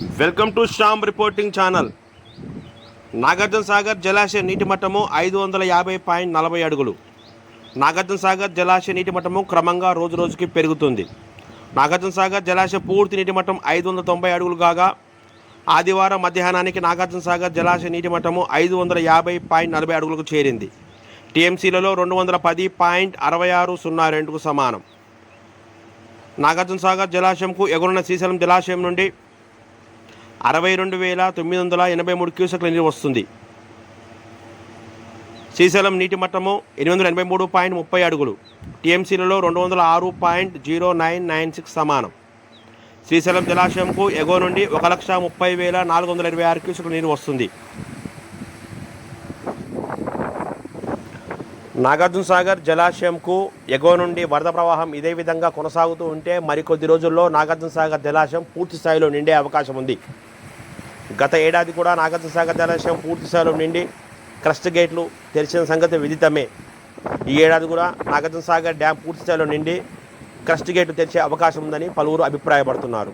Welcome to Shyam reporting channel. Nagarjuna Sagar జలాశయ నీటి మట్టము ఐదు వందల యాభై పాయింట్ నలభై అడుగులు. నాగార్జున సాగర్ జలాశయ నీటి మట్టము క్రమంగా రోజు రోజుకి పెరుగుతుంది. నాగార్జున సాగర్ జలాశయ పూర్తి నీటి మట్టం ఐదు వందల తొంభై అడుగులు కాగా ఆదివారం మధ్యాహ్నానికి నాగార్జున సాగర్ జలాశయ నీటి మట్టము ఐదు వందల యాభై పాయింట్ నలభై అడుగులకు చేరింది. టీఎంసీలలో రెండు వందల పది పాయింట్ అరవై ఆరు సున్నా రెండుకు సమానం. నాగార్జున సాగర్ జలాశయంకు ఎగురున్న శ్రీశైలం జలాశయం నుండి అరవై రెండు వేల తొమ్మిది వందల ఎనభై మూడు క్యూసెక్ల నీరు వస్తుంది. శ్రీశైలం నీటి మట్టము ఎనిమిది వందల ఎనభై మూడు పాయింట్ ముప్పై అడుగులు. టీఎంసీలలో రెండు వందల ఆరు point zero nine nine six సమానం. శ్రీశైలం జలాశయంకు ఎగువ నుండి ఒక లక్ష ముప్పై వేల నాలుగు వందల ఇరవై ఆరు క్యూసెక్ల నీరు వస్తుంది. నాగార్జున సాగర్ జలాశయంకు ఎగువ నుండి వరద ప్రవాహం ఇదే విధంగా కొనసాగుతూ ఉంటే మరికొద్ది రోజుల్లో నాగార్జున సాగర్ జలాశయం పూర్తి స్థాయిలో నిండే అవకాశం ఉంది. గత ఏడాది కూడా నాగత సాగర్ జలాశయం పూర్తి స్థాయిలో నిండి క్రస్ట్ గేట్లు తెరిచిన సంగతి విదితమే. ఈ ఏడాది కూడా నాగార్జున సాగర్ డ్యాం పూర్తి స్థాయిలో నిండి క్రస్ట్ గేట్లు తెరిచే అవకాశం ఉందని పలువురు అభిప్రాయపడుతున్నారు.